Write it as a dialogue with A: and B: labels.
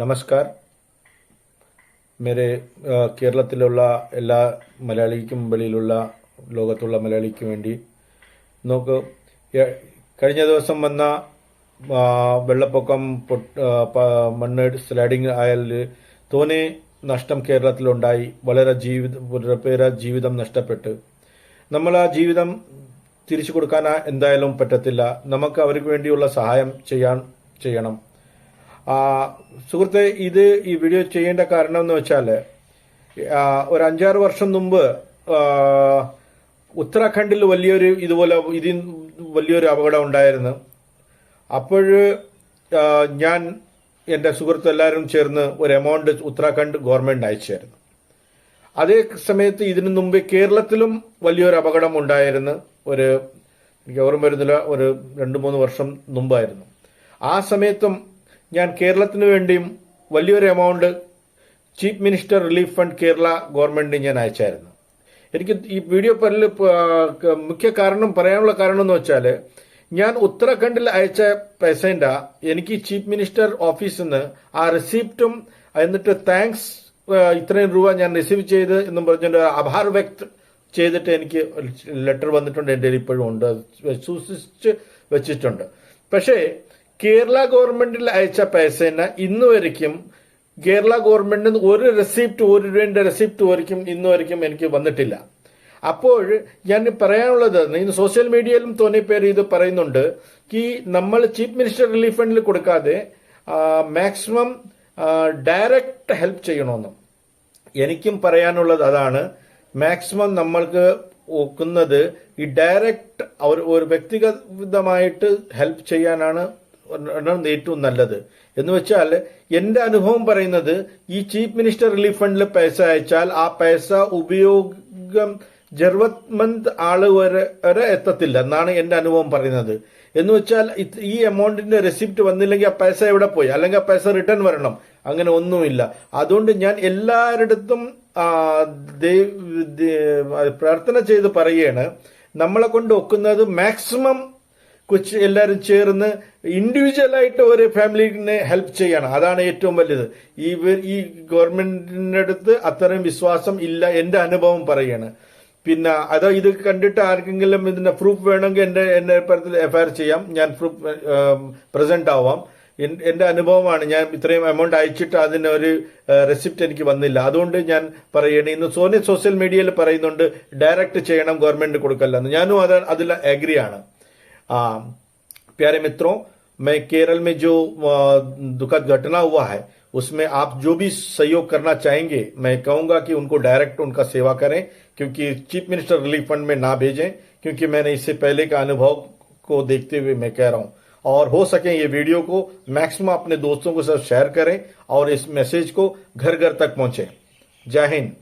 A: നമസ്കാർ. മേരെ കേരളത്തിലുള്ള എല്ലാ മലയാളിക്കും വെളിയിലുള്ള ലോകത്തുള്ള മലയാളിക്കും വേണ്ടി നോക്ക് കഴിഞ്ഞ ദിവസം വന്ന വെള്ളപ്പൊക്കം മണ്ണ് സ്ലൈഡിംഗ് ആയാൽ തോനെ നഷ്ടം കേരളത്തിലുണ്ടായി. വളരെ ജീവിതം പേര് ജീവിതം നഷ്ടപ്പെട്ട്. നമ്മൾ ആ ജീവിതം തിരിച്ചു കൊടുക്കാൻ എന്തായാലും പറ്റത്തില്ല. നമുക്ക് അവർക്ക് വേണ്ടിയുള്ള സഹായം ചെയ്യാൻ ചെയ്യണം. സുഹൃത്തെ ഇത് ഈ വീഡിയോ ചെയ്യേണ്ട കാരണം എന്ന് വെച്ചാൽ ഒരു അഞ്ചാറ് വർഷം മുമ്പ് ഉത്തരാഖണ്ഡിൽ വലിയൊരു ഇതുപോലെ ഇതിൽ വലിയൊരു അപകടം ഉണ്ടായിരുന്നു. അപ്പോൾ ഞാൻ എന്റെ സുഹൃത്ത് എല്ലാവരും ചേർന്ന് ഒരു എമൗണ്ട് ഉത്തരാഖണ്ഡ് ഗവൺമെന്റ് അയച്ചായിരുന്നു. അതേ സമയത്ത് ഇതിനു മുമ്പ് കേരളത്തിലും വലിയൊരു അപകടം ഉണ്ടായിരുന്നു. ഒരു എനിക്ക് ഓർമ്മ വരുന്നില്ല ഒരു രണ്ട് മൂന്ന് വർഷം മുമ്പായിരുന്നു. ആ സമയത്തും ഞാൻ കേരളത്തിന് വേണ്ടിയും വലിയൊരു amount chief minister relief fund Kerala ഗവൺമെന്റിന് ഞാൻ അയച്ചായിരുന്നു. എനിക്ക് ഈ വീഡിയോ പല്ലിൽ മുഖ്യ കാരണം പറയാനുള്ള കാരണം എന്ന് വെച്ചാൽ ഞാൻ ഉത്തരാഖണ്ഡിൽ അയച്ച പൈസേന്റെ എനിക്ക് ചീഫ് മിനിസ്റ്റർ ഓഫീസിൽ നിന്ന് ആ റെസിപ്റ്റും എന്നിട്ട് താങ്ക്സ് ഇത്രയും രൂപ ഞാൻ റിസീവ് ചെയ്ത് എന്നും പറഞ്ഞിട്ട് ആഭാർ വ്യക്ത് ചെയ്തിട്ട് എനിക്ക് ലെറ്റർ വന്നിട്ടുണ്ട്. എന്റെ ഇപ്പോഴും ഉണ്ട്. സൂക്ഷിച്ച് വെച്ചിട്ടുണ്ട്. പക്ഷേ കേരള ഗവൺമെന്റിൽ അയച്ച പൈസേനെ ഇന്ന് വരയ്ക്കും. കേരള ഗവൺമെന്റിന് ഒരു റെസിപ്റ്റ് ഒരു രൂപയുടെ റെസിപ്റ്റ് വരയ്ക്കും ഇന്ന് വരയ്ക്കും. എനിക്ക് വന്നിട്ടില്ല. അപ്പോൾ ഞാൻ പറയാനുള്ളത് ഇന്ന് സോഷ്യൽ മീഡിയയിലും തോന്നിയ പേര് ഇത് പറയുന്നുണ്ട് ഈ നമ്മൾ ചീഫ് മിനിസ്റ്റർ റിലീഫ് ഫണ്ടിൽ കൊടുക്കാതെ മാക്സിമം ഡയറക്റ്റ് ഹെൽപ്പ് ചെയ്യണമെന്നും. എനിക്കും പറയാനുള്ളത് അതാണ്. മാക്സിമം നമ്മൾക്ക് ഒക്കുന്നത് ഈ ഡയറക്റ്റ് ഒരു വ്യക്തിഗതമായിട്ട് ഹെൽപ്പ് ചെയ്യാനാണ് ഏറ്റവും നല്ലത്. എന്ന് വെച്ചാൽ എന്റെ അനുഭവം പറയുന്നത് ഈ ചീഫ് മിനിസ്റ്റർ റിലീഫ് ഫണ്ടിൽ പൈസ അയച്ചാൽ ആ പൈസ ഉപയോഗം ജർവത്മന്ത് ആൾ വരെ വരെ എത്തത്തില്ല എന്നാണ് എന്റെ അനുഭവം പറയുന്നത്. എന്ന് വെച്ചാൽ ഈ എമൗണ്ടിന്റെ റെസിപ്റ്റ് വന്നില്ലെങ്കിൽ ആ പൈസ എവിടെ പോയി? അല്ലെങ്കിൽ ആ പൈസ റിട്ടേൺ വരണം. അങ്ങനെ ഒന്നുമില്ല. അതുകൊണ്ട് ഞാൻ എല്ലാവരുടത്തും പ്രാർത്ഥന ചെയ്ത് പറയുകയാണ്. നമ്മളെ കൊണ്ട് ഒക്കുന്നത് മാക്സിമം കൊച്ചു എല്ലാവരും ചേർന്ന് ഇൻഡിവിജ്വലായിട്ട് ഒരു ഫാമിലിനെ ഹെൽപ്പ് ചെയ്യണം. അതാണ് ഏറ്റവും വലുത്. ഈ ഈ ഗവൺമെന്റിന്റെ അടുത്ത് അത്രയും വിശ്വാസം ഇല്ല എന്റെ അനുഭവം പറയാണ്. പിന്നെ അതോ ഇത് കണ്ടിട്ട് ആർക്കെങ്കിലും ഇതിന്റെ പ്രൂഫ് വേണമെങ്കിൽ എന്റെ എന്റെ പരത്തിൽ എഫ്ഐആർ ചെയ്യാം. ഞാൻ പ്രൂഫ് പ്രസന്റ് ആവാം. എന്റെ അനുഭവമാണ്. ഞാൻ ഇത്രയും എമൗണ്ട് അയച്ചിട്ട് അതിന് ഒരു റെസിപ്റ്റ് എനിക്ക് വന്നില്ല. അതുകൊണ്ട് ഞാൻ പറയണേ ഇന്ന് സോനി സോഷ്യൽ മീഡിയയിൽ പറയുന്നുണ്ട് ഡയറക്റ്റ് ചെയ്യണം ഗവൺമെന്റ് കൊടുക്കല്ലെന്ന്. ഞാനും അത് അതിൽ ആണ്. आ, प्यारे मित्रों मैं केरल में जो दुखद घटना हुआ है उसमें आप जो भी सहयोग करना चाहेंगे मैं कहूँगा कि उनको डायरेक्ट उनका सेवा करें क्योंकि चीफ मिनिस्टर रिलीफ फंड में ना भेजें क्योंकि मैंने इससे पहले का अनुभव को देखते हुए मैं कह रहा हूँ। और हो सके ये वीडियो को मैक्सिमम अपने दोस्तों के साथ शेयर करें और इस मैसेज को घर घर तक पहुँचे। जय हिंद।